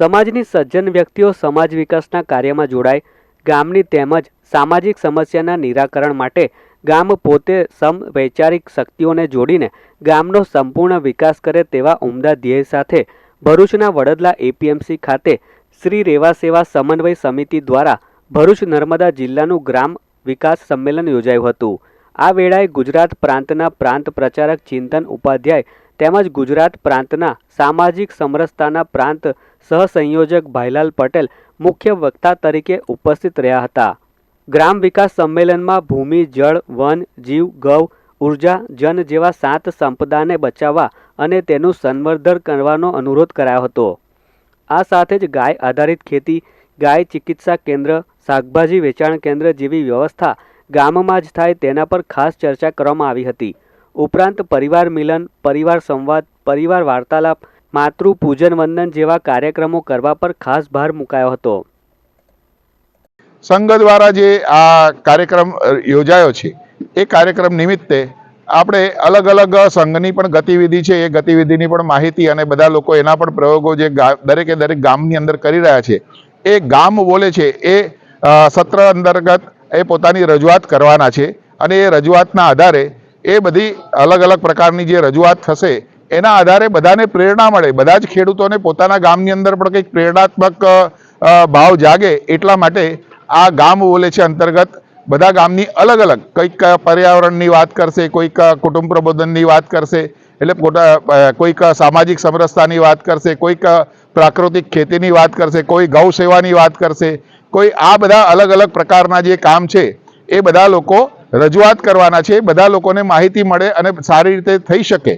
સમાજની સજ્જન વ્યક્તિઓ સમાજ વિકાસના કાર્યમાં જોડાય, ગામની તેમજ સામાજિક સમસ્યાના નિરાકરણ માટે ગામ પોતે સમ વૈચારિક શક્તિઓને જોડીને ગામનો સંપૂર્ણ વિકાસ કરે તેવા ઉમદા ધ્યેય સાથે ભરૂચના વડદલા એપીએમસી ખાતે શ્રી રેવા સેવા સમન્વય સમિતિ દ્વારા ભરૂચ નર્મદા જિલ્લાનું ગ્રામ વિકાસ સંમેલન યોજાયું હતું. આ વેળાએ ગુજરાત પ્રાંતના પ્રાંત પ્રચારક ચિંતન ઉપાધ્યાય તેમજ ગુજરાત પ્રાંતના સામાજિક સમરસતાના પ્રાંત સહસંયોજક ભાઈલાલ પટેલ મુખ્ય વક્તા તરીકે ઉપસ્થિત રહ્યા હતા. ગ્રામ વિકાસ સંમેલનમાં ભૂમિ, જળ, વન, જીવ, ગૌ, ઊર્જા, જન જેવા સાત સંપદાને બચાવવા અને તેનું સંવર્ધન કરવાનો અનુરોધ કરાયો હતો. આ સાથે જ ગાય આધારિત ખેતી, ગાય ચિકિત્સા કેન્દ્ર, શાકભાજી વેચાણ કેન્દ્ર જેવી વ્યવસ્થા ગામમાં જ થાય તેના પર ખાસ ચર્ચા કરવામાં આવી હતી. ઉપરાંત પરિવાર મિલન, પરિવાર સંવાદ, પરિવાર વાર્તાલાપ, માતૃ પૂજન વંદન જેવા કાર્યક્રમો કરવા પર ખાસ ભાર મુકાયો હતો. સંઘ દ્વારા જે આ કાર્યક્રમ યોજાયો છે, એ કાર્યક્રમ નિમિત્તે આપણે અલગ અલગ સંઘની પણ ગતિવિધિ છે, એ ગતિવિધિની પણ માહિતી અને બધા લોકો એના પણ પ્રયોગો જે દરેકે દરેક ગામની અંદર કરી રહ્યા છે, એ ગામ બોલે છે, એ સત્ર અંતર્ગત એ પોતાની રજૂઆત કરવાના છે અને એ રજૂઆતના આધારે એ બધી અલગ અલગ પ્રકારની જે રજૂઆત થશે, એના આધારે બધાને પ્રેરણા મળે. બધા જ ખેડૂતોને પોતાના ગામની અંદર પણ કંઈક પ્રેરણાત્મક ભાવ જાગે એટલા માટે આ ગામ બોલે છે અંતર્ગત બધા ગામની અલગ અલગ કંઈક પર્યાવરણની વાત કરશે, કોઈક કુટુંબ પ્રબોધનની વાત કરશે, એટલે કોઈક સામાજિક સમરસતાની વાત કરશે, કોઈક પ્રાકૃતિક ખેતીની વાત કરશે, કોઈ ગૌ સેવાની વાત કરશે, કોઈ આ બધા અલગ અલગ પ્રકારના જે કામ છે, એ બધા લોકો રજૂઆત કરવાના છે બધા લોકોને માહિતી મળે અને સારી રીતે થઈ શકે.